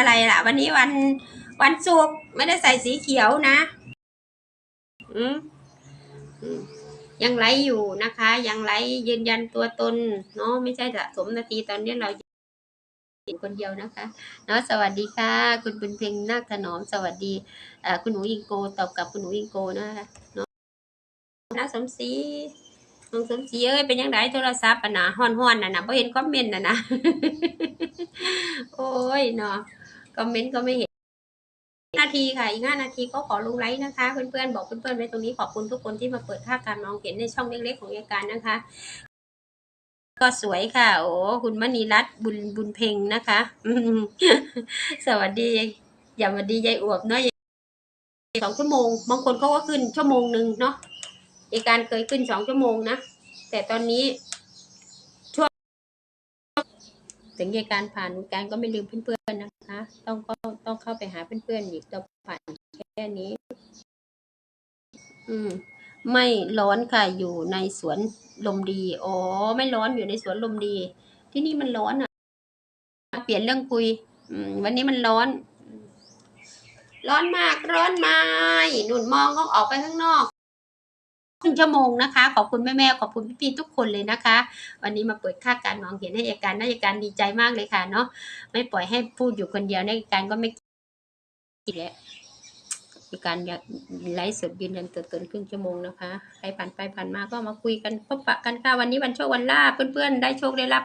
อะไรล่ะ วันนี้วันวันศุกร์ไม่ได้ใส่สีเขียวนะอืมอืมยังไลฟ์อยู่นะคะ ยังไลฟ์ยืนยันตัวตนเนาะไม่ใช่สะสมนาทีตอนนี้เราอยู่คนเดียวนะคะเนาะสวัสดีค่ะ คุณบุญเพ็งนาคถนอมสวัสดีเอ่อคุณหนูอิงโกตอบกับคุณหนูอิงโกนะคะเนาะน้าสมศรีน้องสมศรีเอ้ยเป็นยังไงโทรศัพท์อะนะฮ้อนๆน่ะนะเพราะเห็นคอมเมนต์น่ะนะโอ้ยเนาะ คอมเมนต์ก็ไม่เห็นนาทีค่ะ อีกห้านาทีก็ขอลงไลค์นะคะ เพื่อนๆ บอกเพื่อนๆไว้ตรงนี้ขอบคุณทุกคนที่มาเปิดค่าการมองเห็นในช่องเล็กๆของยายการนะคะ ก็สวยค่ะ โอ้คุณมณีรัตน์บุญบุญเพ็งนะคะสวัสดีอย่าสวัสดียายอวบเนาะสองชั่วโมง บางคนเขาก็ขึ้นชั่วโมงหนึ่งเนาะยายการเคยขึ้นสองชั่วโมงนะแต่ตอนนี้ ช่วง ถึงยายการผ่านการก็ไม่ลืมเพื่อนๆนะคะ ต้องก็ต้องเข้าไปหาเพื่อนๆอีกเราผ่านแค่นี้ อืม ไม่ร้อนค่ะอยู่ในสวนลมดีอ๋อไม่ร้อนอยู่ในสวนลมดี ที่นี่มันร้อนอะ เปลี่ยนเรื่องคุยอืมวันนี้มันร้อน ร้อนมากร้อนไมาหนุนมองก็ออกไปข้างนอก ครึ่งชั่วโมงนะคะ ขอบคุณแม่ๆขอบคุณพี่ๆทุกคนเลยนะคะ วันนี้มาเปิดค่าการมองเห็นให้อาการน่าจะการดีใจมากเลยค่ะเนาะไม่ปล่อยให้พูดอยู่คนเดียวในการก็ไม่กินแล้วมีการอยากไลฟ์สดยืนยันตัวตนครึ่งชั่วโมงนะคะใครผ่านไปผ่านมาก็มาคุยกันพบปะกันค่ะวันนี้วันโชควันลาภเพื่อนๆได้โชคได้รับ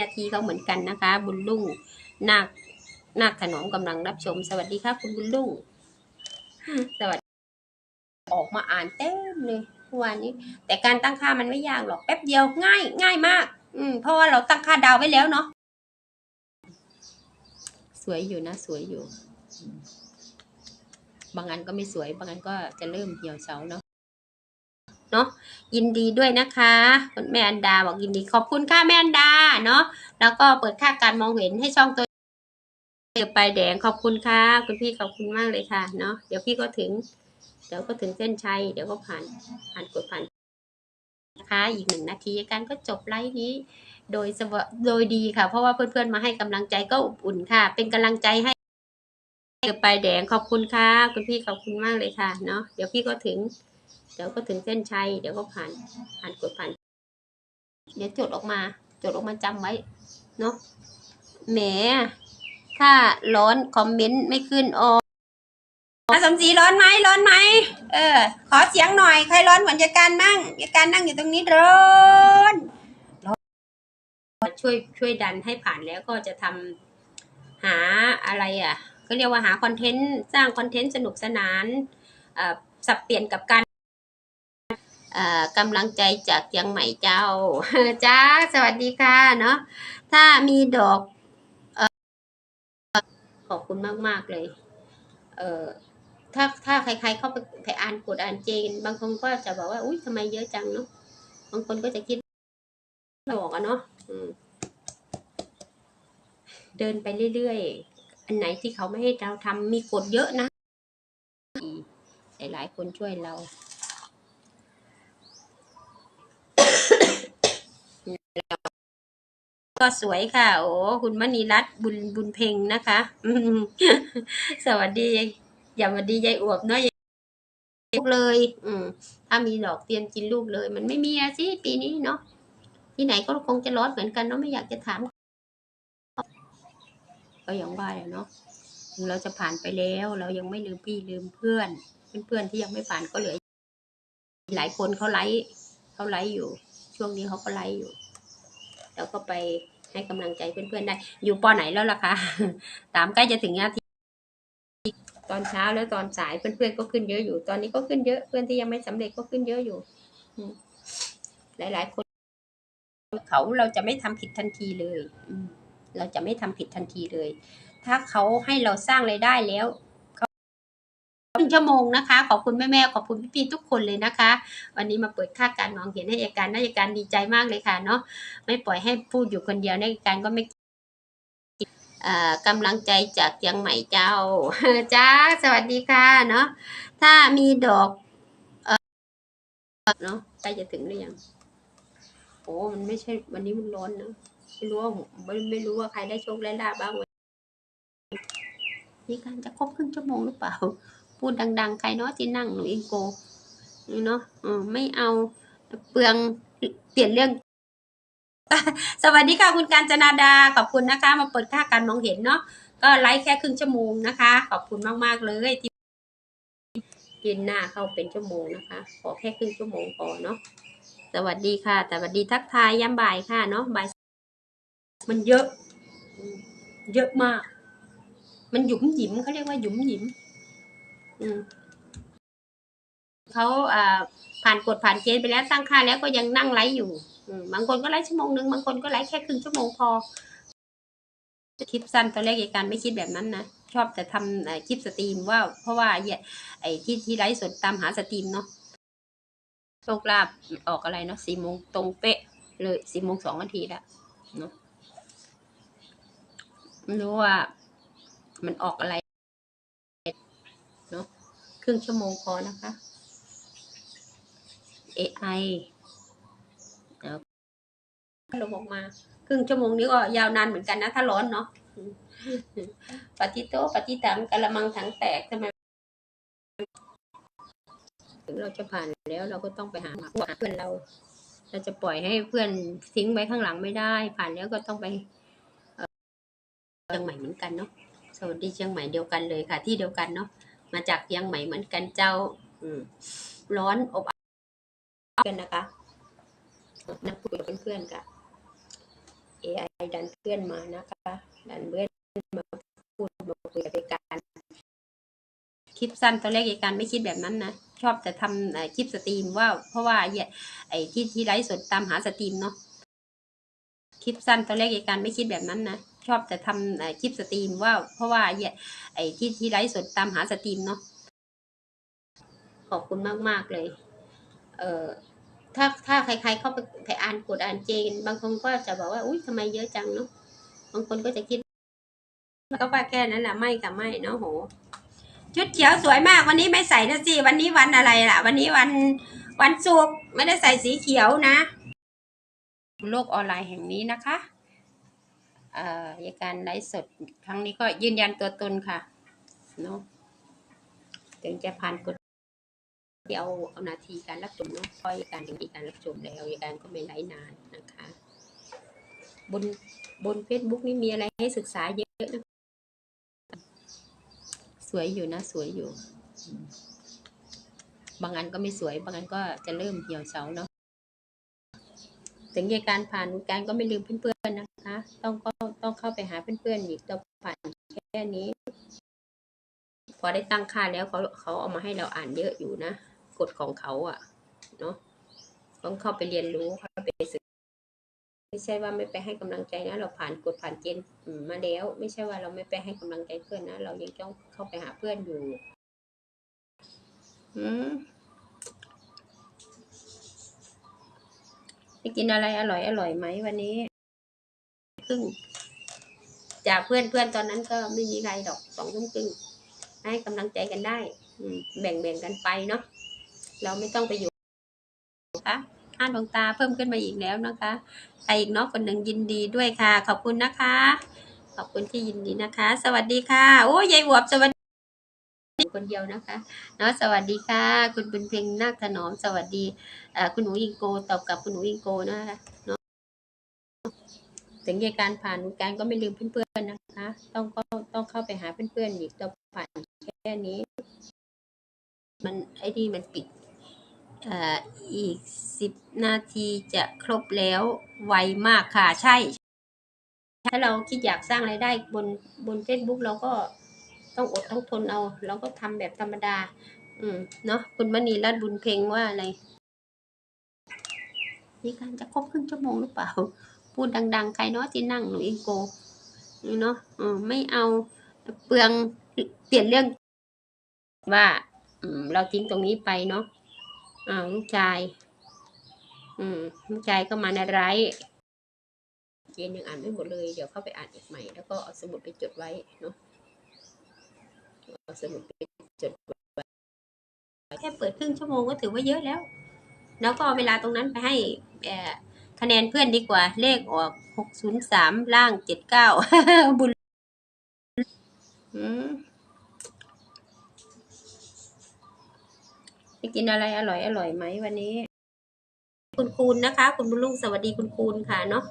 นาทีเขาเหมือนกันนะคะ บุญลุ่งนาคนาคถนอมกำลังรับชม สวัสดีครับคุณบุญลุ่งสวัสดี ออกมาอ่านเต็มเลยวานนี้ แต่การตั้งค่ามันไม่ยากหรอกแป๊บเดียวง่าย ง่ายมาก อืมเพราะว่าเราตั้งค่าดาวไว้แล้วเนาะสวยอยู่นะ สวยอยู่ บางอันก็ไม่สวย บางอันก็จะเริ่มเหี่ยวเฉาเนาะเนาะยินดีด้วยนะคะคุณแม่อันดาบอกยินดีขอบคุณค่ะแม่อันดาเนาะแล้วก็เปิดค่าการมองเห็นให้ช่องตัวเดี๋ยวไปแดงขอบคุณค่ะ คุณพี่ขอบคุณมากเลยค่ะเนาะเดี๋ยวพี่ก็ถึง เดี๋ยวก็ถึงเส้นชัย เดี๋ยวก็ผ่านผ่านกดผ่านนะคะอีกหนึ่งนาทีการก็จบไลฟ์นี้ โดยสวโดยดีค่ะ เพราะว่าเพื่อนๆมาให้กำลังใจก็อบอุ่นค่ะ เป็นกำลังใจให้ไปแดงขอบคุณค่ะคุณพี่ขอบคุณมากเลยค่ะเนาะเดี๋ยวพี่ก็ถึง เดี๋ยวก็ถึงเส้นชัย เดี๋ยวก็ผ่านผ่านกดผ่าน เดี๋ยวจดออกมา จดออกมาจำไว้เนาะแหมถ้าร้อนคอมเมนต์ไม่ขึ้นออ กสมศรีร้อนไหมร้อนไหมเออ ขอเสียงหน่อยใครร้อนเหมือนยายการนั่งยายการนั่งอยู่ตรงนี้ร้อนร้อนช่วยช่วยดันให้ผ่านแล้วก็จะทำหาอะไรอะก็เรียกว่าหาคอนเทนต์สร้างคอนเทนต์สนุกสนานอ่อสับเปลี่ยนกับการอ่อกำลังใจจากเชียงใหม่เจ้าจ้าสวัสดีค่ะเนาะถ้ามีดอกออขอบคุณมาก ๆ เลย เออ ถ้าถ้าใครๆเข้าไปไปอ่านกดอ่านเจน บางคนก็จะบอกว่า อุ้ยทำไมเยอะจังเนาะบางคนก็จะคิดไม่บอกอะเนาะเดินไปเรื่อยๆ อันไหนที่เขาไม่ให้เราทำมีกฎเยอะนะหลายๆคนช่วยเราก็สวยค่ะ โอ้ คุณมณีรัตน์บุญบุญเพ็งนะคะ สวัสดี อย่ามาดียายอวบเนาะลูกเลย อืม ถ้ามีดอกเตรียมกินลูกเลย มันไม่มีอะสิปีนี้เนาะที่ไหนก็คงจะร้อนเหมือนกันเนาะไม่อยากจะถามก็อย่างว่าเนาะเราจะผ่านไปแล้ว เรายังไม่ลืมพี่ลืมเพื่อนเพื่อนๆที่ยังไม่ผ่านก็เหลือหลายคนเขาไลฟ์เขาไลฟ์อยู่ ช่วงนี้เขาก็ไลฟ์อยู่แล้วก็ไปให้กำลังใจเพื่อนๆได้ อยู่ปอไหนแล้วล่ะคะ ตามใกล้จะถึงนาที ตอนเช้าแล้วตอนสายเพื่อนๆก็ขึ้นเยอะอยู่ ตอนนี้ก็ขึ้นเยอะเพื่อนที่ยังไม่สำเร็จก็ขึ้นเยอะอยู่หลายๆ คน เขาเราจะไม่ทำผิดทันทีเลยอืเราจะไม่ทำผิดทันทีเลย ถ้าเขาให้เราสร้างไรายได้แล้วเขาครึ่งชั่วโมงนะคะ ขอบคุณแม่ๆขอบคุณพี่ๆทุกคนเลยนะคะ วันนี้มาเปิดค่าการมองเห็นให้อาการนาจะการดีใจมากเลยค่ะเนาะไม่ปล่อยให้พูดอยู่คนเดียวในการก็ไม่ กำลังใจจากเชียงใหม่เจ้าจ้าสวัสดีค่ะเนาะถ้ามีดอกเนาะใกล้จะถึงหรือยังโอ้มันไม่ใช่วันนี้มันร้อนนะไม่รู้ว่าไม่ไม่รู้ว่าใครได้โชคได้ลาบบ้างวันนี่การจะครบครึ่งชั่วโมงหรือเปล่า พูดดัง ๆ ใครเนาะที่นั่งหนูอิงโกนี่เนาะไม่เอาเปลืองเปลี่ยนเรื่อง สวัสดีค่ะคุณการจนาดาขอบคุณนะคะ มาเปิดค่าการมองเห็นเนาะก็ไลฟ์แค่ครึ่งชั่วโมงนะคะ ขอบคุณมากๆเลยที่ยืนหน้าเข้าเป็นชั่วโมงนะคะ ขอแค่ครึ่งชั่วโมงพอเนาะสวัสดีค่ะสวัสดีทักทายยามบ่ายค่ะเนาะบ่ายมันเยอะ เยอะมาก มันหยุมหยิมเขาเรียกว่าหยุมหยิม อืมเขาอ่าผ่านกฎผ่านเกณฑ์ไปแล้วตั้งค่าแล้วก็ยังนั่งไลฟ์อยู่ บางคนก็ไลฟ์ชั่วโมงหนึ่งบางคนก็ไลฟ์แค่ครึ่งชั่วโมงพอคลิปสั้นตอนแรกเหตุการไม่คิดแบบนั้นนะชอบแต่ทำคลิปสตรีมว่า เพราะว่าไอ้ที่ที่ไลฟ์สดตามหาสตรีมเนาะโชคลาภออกอะไรเนาะสี่โมงตรงเป๊ะ เลยสี่โมงสองนาทีละเนาะไม่รู้ว่ามันออกอะไรเนาะครึ่งชั่วโมงพอนะคะ AI ลงออกมา ครึ่งชั่วโมงนี้ก็ยาวนานเหมือนกันนะ ถ้าร้อนเนาะปฏิโตปฏิตังกะละมังถังแตกทำไมถึงเราจะผ่านแล้วเราก็ต้องไปหาเพื่อนเรา เราจะปล่อยให้เพื่อนทิ้งไว้ข้างหลังไม่ได้ ผ่านแล้วก็ต้องไปเชียงใหม่เหมือนกันเนาะสวัสดีเชียงใหม่เดียวกันเลยค่ะ ที่เดียวกันเนาะมาจากเชียงใหม่เหมือนกันเจ้า อืร้อนอบอ้าวกันนะคะนั่งคุยกับเพื่อนๆกัน เพื่อนมานะคะดันเพื่อนมาพูดมาคุยกับการ คลิปสั้นตอนแรกเหตุการไม่คิดแบบนั้นนะ ชอบแต่ทำคลิปสตรีมว่า เพราะว่าไอ้ที่ที่ไลฟ์สดตามหาสตรีมเนาะคลิปสั้นตอนแรกเหตุการไม่คิดแบบนั้นนะชอบแต่ทำคลิปสตรีมว่า เพราะว่าไอ้ที่ที่ไลฟ์สดตามหาสตรีมเนาะขอบคุณมาก ๆ เลย เออ ถ้าถ้าใครๆเข้าไปไปอ่านกดอ่านเจน บางคนก็จะบอกว่าอุ้ยทำไมเยอะจังเนาะบางคนก็จะคิดก็ว่าแค่นั้นแหละไม่กับไม่เนาะโห ชุดเขียวสวยมากวันนี้ไม่ใส่นะสิวันนี้วันอะไรล่ะ วันนี้วันวันศุกร์ไม่ได้ใส่สีเขียวนะ โลกออนไลน์แห่งนี้นะคะเอ่อในการไลฟ์สดครั้งนี้ก็ยืนยันตัวตนค่ะเนาะถึงจะผ่านกฎ เดี๋ยวเอานาทีการรับชมเนาะค่อยการถึงมีการรับชมแล้วยการก็ไม่ไลฟ์นานนะคะ บนบนเฟซบุ๊กนี่มีอะไรให้ศึกษาเยอะนะสวยอยู่นะ สวยอยู่ บางอันก็ไม่สวย บางอันก็จะเริ่มเหี่ยวเฉาเนาะถึงเหตุการผ่านการก็ไม่ลืมเพื่อนๆนะคะ ต้องก็ต้องเข้าไปหาเพื่อนๆอีกต่อผ่านแค่นี้ พอได้ตั้งค่าแล้วเขาเขาเอามาให้เราอ่านเยอะอยู่นะ กฎของเขาอะเนาะต้องเข้าไปเรียนรู้เข้าไปศึกไม่ใช่ว่าไม่ไปให้กำลังใจนะ เราผ่านกฎผ่านเกณฑ์มาแล้ว ไม่ใช่ว่าเราไม่ไปให้กำลังใจเพื่อนนะเรายังต้องเข้าไปหาเพื่อนอยู่อืมไปกินอะไรอร่อยอร่อยไหมวันนี้ครึ่งจากเพื่อนเพื่อนตอนนั้นก็ไม่มีไรดอกสองทุ่มครึ่งให้กำลังใจกันได้ แบ่งแบ่งกันไปเนาะ เราไม่ต้องไปอยู่คะห้าดวงตาเพิ่มขึ้นมาอีกแล้วนะคะใครอีกเนาะคนหนึ่งยินดีด้วยค่ะ ขอบคุณนะคะ ขอบคุณที่ยินดีนะคะ สวัสดีค่ะ โอ้ยายหวบสวัสดีคนเดียวนะคะเนาะสวัสดีค่ะ คุณเป็นเพลงนาคถนอมสวัสดีเอ่อคุณหนูอิงโกตอบกับคุณหนูอิงโกนะคะเนาะถึงเหตุการณ์ผ่านการก็ไม่ลืมเพื่อนๆนะคะ ต้องก็ต้องเข้าไปหาเพื่อนๆอีกต่อผ่านแค่นี้ มันไอ้นี่มันปิด อีกสิบนาทีจะครบแล้วไวมากค่ะใช่ ถ้าเราคิดอยากสร้างรายได้บนบน Facebook เราก็ต้องอดต้องทนเอา เราก็ทำแบบธรรมดา อืมเนาะคุณมณีรัตบุญเพ็งว่าอะไรนี่การจะครบครึ่งชั่วโมงหรือเปล่า พูดดัง ๆ ใครเนาะที่นั่งหนูอิงโกนี่เนาะอืมไม่เอาเปลืองเปลี่ยนเรื่องว่า อืม เราทิ้งตรงนี้ไปเนาะ อ่าลูกชาย อืมลูกชายก็มาในไลฟ์เจนยังอ่านไม่หมดเลย เดี๋ยวเข้าไปอ่านอีกใหม่ แล้วก็เอาสมุดไปจดไว้เนาะเอาสมุดไปจดไว้แค่เปิดครึ่งชั่วโมงก็ถือว่าเยอะแล้ว แล้วก็เอาเวลาตรงนั้นไปให้เอ่อคะแนนเพื่อนดีกว่า เลขออกหกศูนย์สามล่างเจ็ดเก้าบุญอืม จะกินอะไรอร่อยอร่อยไหมวันนี้ คุณคูณนะคะ คุณบุญลุงสวัสดีคุณคูณค่ะเนาะ